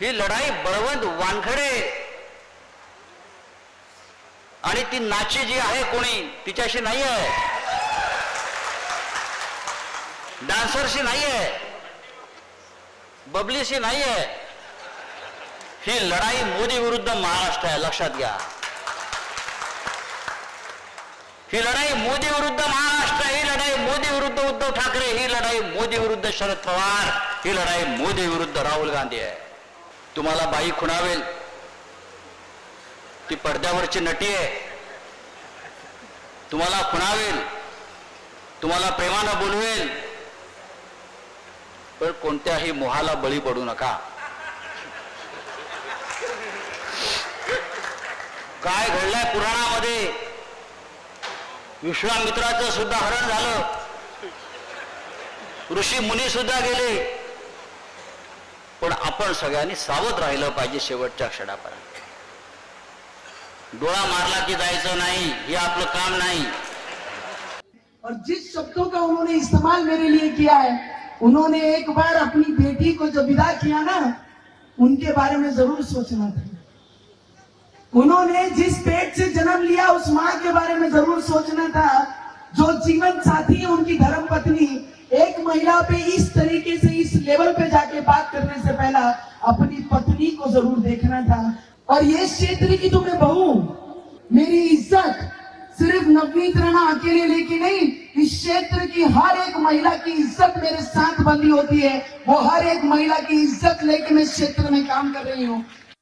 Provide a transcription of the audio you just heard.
ही लढाई बळवंत वानखडे आणि ती नाची जी आहे कोणी तिच्याशी नाही आहे डान्सरशी नाही आहे बबलीशी नाही आहे ही लढाई मोदी विरुद्ध महाराष्ट्र आहे लक्षात घ्या. ही लढाई मोदी विरुद्ध महाराष्ट्र ही लढाई मोदी विरुद्ध उद्धव ठाकरे ही लढाई मोदी विरुद्ध शरद पवार ही लढाई मोदी विरुद्ध राहुल गांधी आहे. तुम्हाला बाई खुणावेल. ती पडद्यावरची नटी आहे. तुम्हाला खुणावेल. तुम्हाला प्रेमानं बोलवेल. पण कोणत्याही मोहाला बळी पडू नका. काय घडलंय पुराणामध्ये? विश्वामित्राचं सुद्धा हरण झालं. ऋषी मुनी सुद्धा गेले. पण आपण सगळ्यांनी सावध राहिलं पाहिजे शेवटच्या क्षणापर्यंत. डोळा मारला की जायचं नाही हे आपलं काम नाही. और जिस शब्दों का उन्होंने इस्तेमाल मेरे लिए किया है उन्होंने एक बार अपनी बेटी को जब विदा किया ना उनके बारे में जरूर सोचना था। उन्होंने जिस पेट से जन्म लिया उस माँ के बारे में जरूर सोचना था। जो जीवन साथी है उनकी धर्म पत्नी एक महिला पे इस तरीके से पत्नी को ज़रूर देखना था। और ये क्षेत्र की तो मैं बहू। मेरी इज़्ज़त सिर्फ़ नवनीत राणा अकेले लेके नहीं, इस क्षेत्र की हर एक महिला की इज़्ज़त मेरे साथ बंदी होती है। वो हर एक महिला की इज़्ज़त लेके मैं क्षेत्र में काम कर रही हूँ।